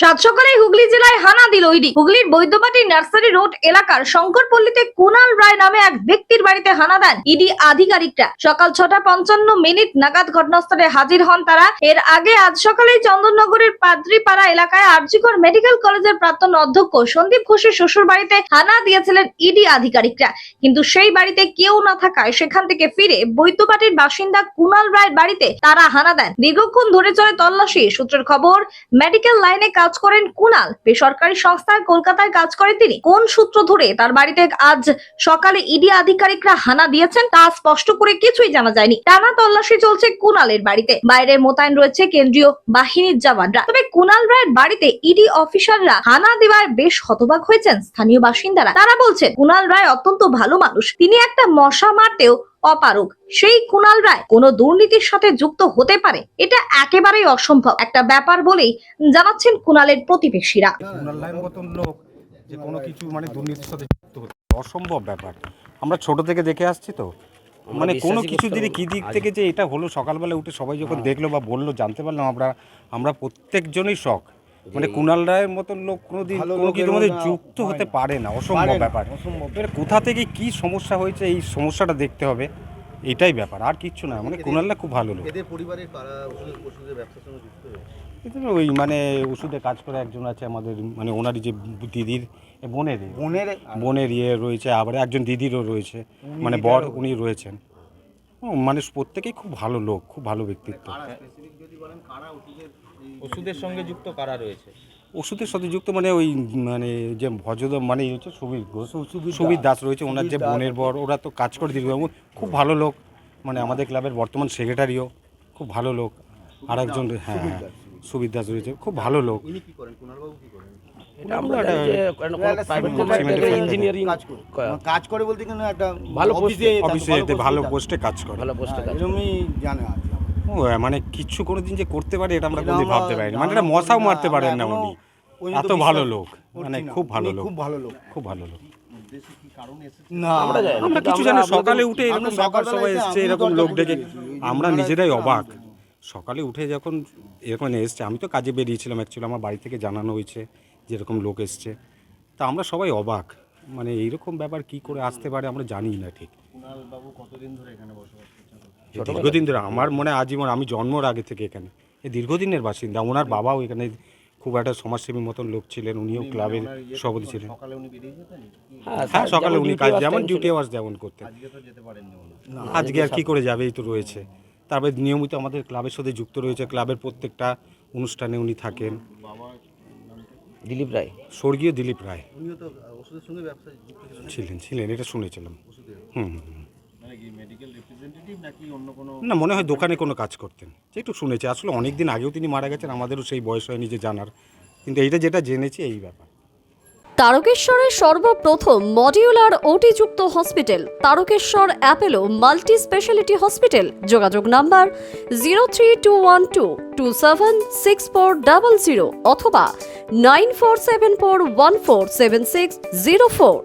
সাত সকালে হুগলি জেলায় হানা দিল ইডি। হুগলির বৈদ্যবাটি নার্সারি রোড এলাকার শঙ্করপল্লীতে কুনাল রায় নামে এক ব্যক্তির বাড়িতে হানা দেন ইডি আধিকারিকরা। সকাল ছটা পঞ্চান্ন মিনিট নাগাদ ঘটনাস্থলে হাজির হন তারা। এর আগে আজ সকালেই চন্দননগরের পাদ্রিপাড়া এলাকায় আরজিকর মেডিকেল কলেজের প্রাক্তন অধ্যক্ষ সন্দীপ ঘোষের শ্বশুর বাড়িতে হানা দিয়েছিলেন ইডি আধিকারিকরা। কিন্তু সেই বাড়িতে কেউ না থাকায় সেখান থেকে ফিরে বৈদ্যবাটির বাসিন্দা কুনাল রায়ের বাড়িতে তারা হানা দেন। দীর্ঘক্ষণ ধরে চলে তল্লাশি। সূত্রের খবর, মেডিকেল লাইনে কাজ করেন কুনাল। বেসরকারি সংস্থায় কলকাতায় কাজ করেন তিনি। কোন সূত্র ধরে তার বাড়িতে আজ সকালে ইডি আধিকারিকরা হানা দিয়েছেন তা স্পষ্ট করে কিছুই জানা যায়নি। টানা তল্লাশি চলছে কুনালের বাড়িতে। বাইরে মোতায়েন রয়েছে কেন্দ্রীয় বাহিনীর জওয়ানরা। তবে কুনাল রায়ের বাড়িতে ইডি অফিসাররা হানা দেওয়ার বেশ হতবাক হয়েছেন স্থানীয় বাসিন্দারা। তারা বলছেন, কুনাল রায় অত্যন্ত ভালো মানুষ। তিনি একটা মশা মারতেও অপারগ। সেই কুনাল রায় কোনো দুর্নীতির সাথে যুক্ত হতে পারে এটা একেবারেই অসম্ভব। একটা ব্যাপার বলেই জানাচ্ছেন কুনালের প্রতিবেশীরা। কুণালয়ের মতন লোক যে কোনো কিছু মানে দুর্নীতির সাথে যুক্ত হতে অসম্ভব ব্যাপার। আমরা ছোট থেকে দেখে আসছি তো। মানে কোনো কিছু দিনে কি দিক থেকে যে এটা হলো সকালবেলা উঠে সবাই যখন দেখল বা বলল জানতে পারলাম আমরা আমরা প্রত্যেকজনই শখ মানে কুণাল রায়ের মতন লোক কোনোদিন কোনো মধ্যে যুক্ত হতে পারে না অসম্ভব ব্যাপার। এবার কোথা থেকে কি সমস্যা হয়েছে এই সমস্যাটা দেখতে হবে এটাই ব্যাপার আর কিচ্ছু না। মানে কুণালরা খুব ভালো লোক। এদের পরিবারের ওষুধের ব্যবসার সঙ্গে যুক্ত ওই মানে ওষুধে কাজ করে একজন আছে আমাদের মানে ওনারই যে দিদির বোনের বোনের বোনের ইয়ে রয়েছে আবার একজন দিদিরও রয়েছে মানে বর উনি রয়েছেন। মানে প্রত্যেকেই খুব ভালো লোক খুব ভালো ব্যক্তিত্ব। ওষুধের সঙ্গে যুক্ত কারা রয়েছে? ওষুধের সাথে যুক্ত মানে ওই মানে যে ভজদ মানে হচ্ছে সুবীর ঘোষ। সুবীর দাস। রয়েছে ওনার যে বোনের বর ওরা তো কাজ করে দীর্ঘ খুব ভালো লোক মানে আমাদের ক্লাবের বর্তমান সেক্রেটারিও খুব ভালো লোক। আর একজন হ্যাঁ সুবীর দাস। রয়েছে খুব ভালো লোক। ইনি কি করেন? কুণালবাবু কি করেন? এটা আমরা একটা ইঞ্জিনিয়ারিং কাজ করে। বলতে কিন্তু একটা ভালো অফিসে ভালো পোস্টে কাজ করে। ভালো পোস্টে কাজ এরকমই জানা আছে। মানে কিচ্ছু কোনোদিন যে করতে পারে এটা আমরা কোনোদিন ভাবতে পারিনি। মানে এটা মশাও মারতে পারেন না উনি। এত ভালো লোক। মানে খুব ভালো লোক। খুব ভালো লোক। খুব ভালো লোক। না আমরা কিছু জানি সকালে উঠে এরকম সকালবেলা সবাই এসে এসছে এরকম লোক ডেকে আমরা নিজেরাই অবাক। সকালে উঠে যখন এরকম এসছে আমি তো কাজে বেরিয়েছিলাম অ্যাকচুয়ালি আমার বাড়ি থেকে জানানো হয়েছে যে এরকম লোক এসছে। তা আমরা সবাই অবাক। মানে এইরকম ব্যাপার কি করে আসতে পারে আমরা জানি না ঠিক। দীর্ঘদিন ধরে আমার মনে হয় আজীবন আমি জন্মর আগে থেকে এখানে। এই দীর্ঘদিনের বাসিন্দা ওনার বাবাও এখানে খুব একটা সমাজসেবী মতন লোক ছিলেন উনিও ক্লাবের সভাপতি ছিলেন। সকালে উনি বেরিয়ে যেতেন? হ্যাঁ, হ্যাঁ সকালে উনি কাজ যেমন ডিউটি। আওয়ার্স যেমন করতেন। আজকে তো যেতে পারেননি উনি। আজকে আর কি করে যাবে এই তো রয়েছে। তারপরে নিয়মিত আমাদের ক্লাবের সাথে যুক্ত রয়েছে ক্লাবের প্রত্যেকটা অনুষ্ঠানে উনি থাকেন। দিলীপ রায়। স্বর্গীয় দিলীপ রায়। উনিও তো ওষুধের সঙ্গে ব্যবসা যুক্ত ছিলেন। ছিলেন এটা শুনেছিলাম। হুম হুম, মেডিকেল রিপ্রেজেন্টেটিভ নাকি অন্য কোনো না মনে হয় দোকানে কোনো কাজ করতেন। যেটু শুনেছি। আসলে অনেক দিন আগেও তিনি মারা গেছেন আমাদেরও সেই বয়স হয়নি যে জানার। কিন্তু এইটা যেটা জেনেছি এই ব্যাপার। তারকেশ্বরের সর্বপ্রথম modular ওটিযুক্ত hospital Tarakeswar Apollo multi speciality hospital যোগাযোগ number zero three two one two two seven six four double zero অথবা nine four seven four one four seven six zero four